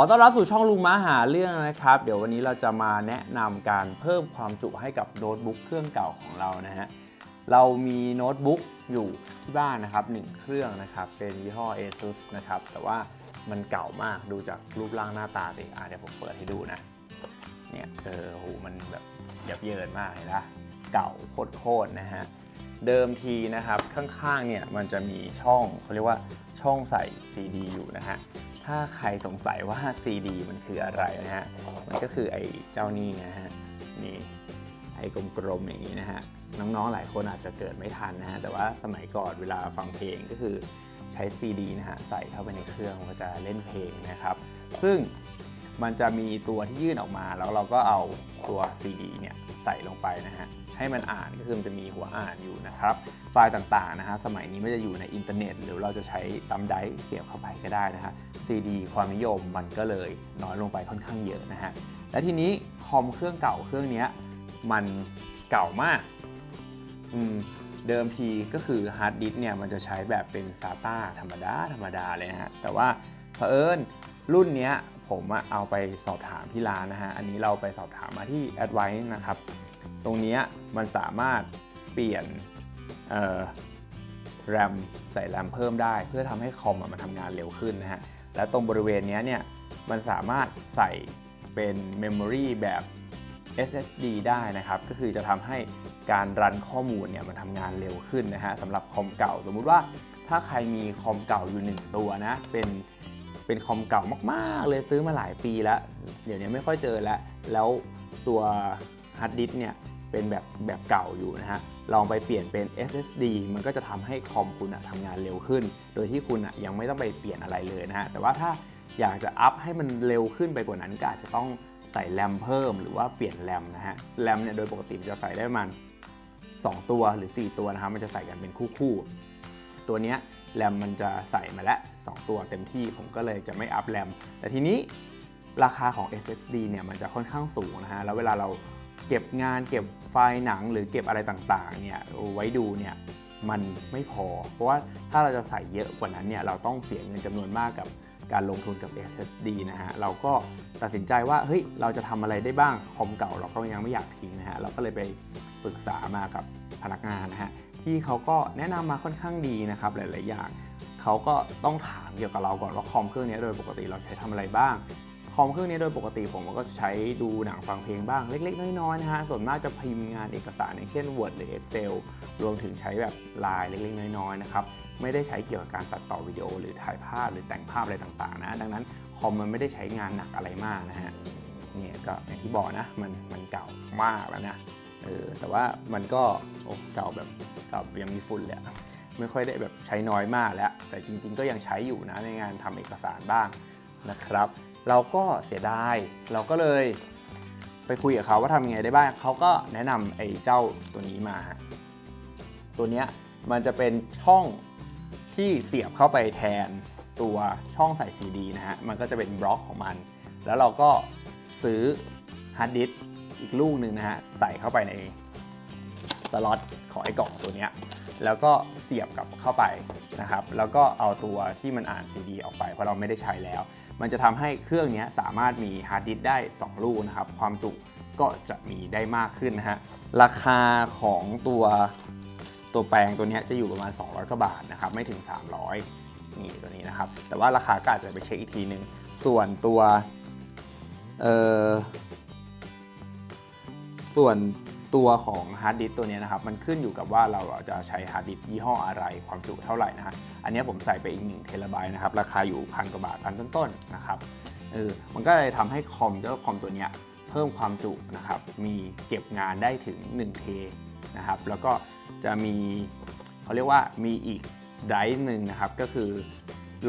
อต้อนรับสู่ช่องลุงม้าหาเรื่องนะครับ เดี๋ยววันนี้เราจะมาแนะนำการเพิ่มความจุให้กับโน้ตบุ๊กเครื่องเก่าของเรานะฮะเรามีโน้ตบุ๊กอยู่ที่บ้านนะครับหนึ่งเครื่องนะครับ เป็นยี่ห้อ ASUS นะครับ แต่ว่ามันเก่ามากดูจากรูปร่างหน้าตาสิอะเดี๋ยวผมเปิดให้ดูนะ เนี่ยเออโหมันแบบยับเยินมากเลยนะเก่าโคตรๆนะฮะเดิมทีนะครับข้างๆเนี่ยมันจะมีช่องเขาเรียกว่าช่องใส่ CD อยู่นะฮะ ถ้าใครสงสัยว่า CD มันคืออะไรนะฮะ มันก็คือไอ้เจ้านี่นะฮะ นี่ ไอ้กลมๆอย่างนี้นะฮะ น้องๆ หลายคนอาจจะเกิดไม่ทันนะฮะ แต่ว่าสมัยก่อนเวลาฟังเพลงก็คือใช้ CD นะฮะ ใส่เข้าไปในเครื่องก็จะเล่นเพลงนะครับ ซึ่ง มันจะมีตัวที่ยื่นออกมา แล้วเราก็เอาตัว CD เนี่ยใส่ลงไปนะฮะให้มันอ่านก็คือมันจะมีหัวอ่านอยู่นะครับ ไฟล์ต่างๆนะฮะสมัยนี้ไม่จะอยู่ในอินเทอร์เน็ต หรือเราจะใช้ตัมไดเสียบเข้าไปก็ได้นะฮะ CD ความนิยมมันก็เลยน้อยลงไปค่อนข้างเยอะนะฮะและทีนี้คอมเครื่องเก่าเครื่องนี้มันเก่ามากอืมเดิมทีก็คือฮาร์ดดิสเนี่ยมันจะใช้แบบเป็น SATA ธรรมดาธรรมดาเลยฮะแต่ว่าเผอิญ รุ่นนี้ผมเอาไปสอบถามที่ร้านนะฮะ อันนี้เราไปสอบถามมาที่ Advice นะครับ ตรงนี้มันสามารถเปลี่ยนแรมใส่แรมเพิ่มได้ เพื่อทำให้คอมมันทำงานเร็วขึ้นนะฮะ และตรงบริเวณนี้เนี่ยมันสามารถใส่เป็นเมมโมรีแบบ SSD ได้นะครับ ก็คือจะทำให้การรันข้อมูลเนี่ยมันทำงานเร็วขึ้นนะฮะสำหรับคอมเก่า สมมุติว่าถ้าใครมีคอมเก่าอยู่ 1 ตัวนะ เป็น เป็นคอมเก่ามากๆ เลยซื้อมาหลายปีแล้ว เดี๋ยวนี้ไม่ค่อยเจอแล้ว แล้วตัวฮาร์ดดิสก์เนี่ยเป็นแบบแบบเก่าอยู่นะฮะ ลองไปเปลี่ยนเป็น SSD มันก็จะทำให้คอมคุณอะทำงานเร็วขึ้น โดยที่คุณอะยังไม่ต้องไปเปลี่ยนอะไรเลยนะฮะ แต่ว่าถ้าอยากจะอัพให้มันเร็วขึ้นไปกว่านั้นก็อาจจะต้องใส่แรมเพิ่มหรือว่าเปลี่ยนแรมนะฮะ แรมเนี่ยโดยปกติจะใส่ได้ประมาณ2ตัวหรือ 4 ตัวนะครับมันจะใส่กันเป็นคู่ๆ ตัวเนี้ยแรมมันจะใส่มาแล้ว 2 ตัวเต็มที่ผมก็เลยจะไม่อัพแรมแต่ทีนี้ราคาของ SSD เนี่ยมันจะค่อนข้างสูงนะฮะ แล้วเวลาเราเก็บงานเก็บไฟล์หนังหรือเก็บอะไรต่างๆเนี่ยไว้ดูเนี่ยมันไม่พอ เพราะว่าถ้าเราจะใส่เยอะกว่านั้นเนี่ยเราต้องเสียเงินจำนวนมากกับการลงทุนกับ SSD นะฮะ เราก็ตัดสินใจว่าเฮ้ยเราจะทำอะไรได้บ้างคอมเก่าเราก็ยังไม่อยากทิ้งนะฮะ เราก็เลยไปปรึกษามากับพนักงานนะฮะที่เขาก็แนะนำมาค่อนข้างดีนะครับหลาย ๆ อย่าง เขาก็ต้องถามเกี่ยวกับเราก่อนว่าคอมเครื่องนี้โดยปกติเราใช้ทำอะไรบ้าง คอมเครื่องนี้โดยปกติผมก็ใช้ดูหนังฟังเพลงบ้างเล็ก ๆ น้อยๆนะฮะส่วนมากจะพิมพ์งานเอกสารอย่างเช่น Word หรือ Excel รวมถึงใช้แบบไลน์เล็ก ๆ น้อยๆนะครับไม่ได้ใช้เกี่ยวกับการตัดต่อวิดีโอ หรือถ่ายภาพหรือแต่งภาพอะไรต่างๆนะดังนั้นคอมมันไม่ได้ใช้งานหนักอะไรมากนะฮะเนี่ยก็อย่างที่บอกนะมันมันเก่ามากแล้วนะเออแต่ว่ามันก็โอ้เก่าแบบเก่ายังมีฝุ่นเลยอะ ไม่ค่อยได้แบบใช้น้อยมากแล้ว แต่จริงๆ ก็ยังใช้อยู่นะในงานทำเอกสารบ้างนะครับ เราก็เสียดาย เราก็เลยไปคุยกับเขาว่าทำยังไงได้บ้างเขาก็แนะนำไอ้เจ้าตัวนี้มาฮะตัวเนี้ยมันจะเป็นช่องที่เสียบเข้าไปแทนตัวช่องใส่ซีดีนะฮะ มันก็จะเป็นบล็อกของมัน แล้วเราก็ซื้อฮาร์ดดิสก์อีกลูกหนึ่งนะฮะ ใส่เข้าไปใน สล็อตของไอ้กล่องตัวนี้แล้วก็เสียบกับเข้าไปนะครับ แล้วก็เอาตัวที่มันอ่านซีดีออกไปเพราะเราไม่ได้ใช้แล้ว มันจะทำให้เครื่องนี้สามารถมีฮาร์ดดิสได้ 2 ลูกนะครับ ความจุก็จะมีได้มากขึ้นนะฮะ ราคาของตัวตัวแปลงตัวนี้จะอยู่ประมาณ 200กว่าบาทนะครับ ไม่ถึง 300 นี่ตัวนี้นะครับ แต่ว่าราคาก็อาจจะไปเช็คอีกทีหนึ่งส่วนตัว เอ่อ ส่วน ตัวของฮาร์ดดิสตัวนี้นะครับมันขึ้นอยู่กับว่าเราจะใช้ฮาร์ดดิสยี่ห้ออะไรความจุเท่าไหร่นะฮะอันนี้ผมใส่ไปอีก1เทราไบต์นะครับราคาอยู่พันกว่าบาทพันต้นๆนะครับเออมันก็เลยทำให้คอมเจ้าคอมตัวนี้เพิ่มความจุนะครับมีเก็บงานได้ถึง1เทนะครับแล้วก็จะมีเขาเรียกว่ามีอีกไดรฟ์หนึ่งนะครับก็คือ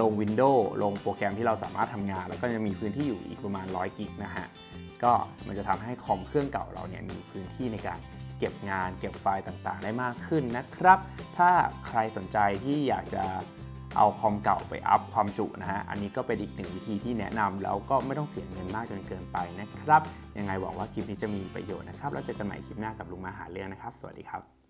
ลง Windows ลงโปรแกรมที่เราสามารถทำงาน แล้วก็จะมีพื้นที่อยู่อีกประมาณ 100 กิกนะฮะ ก็มันจะทำให้คอมเครื่องเก่าเราเนี่ยมีพื้นที่ในการเก็บงาน เก็บไฟล์ต่างๆ ได้มากขึ้นนะครับ ถ้าใครสนใจที่อยากจะเอาคอมเก่าไปอัพความจุนะฮะ อันนี้ก็เป็นอีกหนึ่งวิธีที่แนะนำแล้วก็ไม่ต้องเสียเงินมากจนเกินไปนะครับ ยังไงหวังว่าคลิปนี้จะมีประโยชน์นะครับ แล้วเจอกันใหม่คลิปหน้ากับลุงมาหาเรื่องนะครับ สวัสดีครับ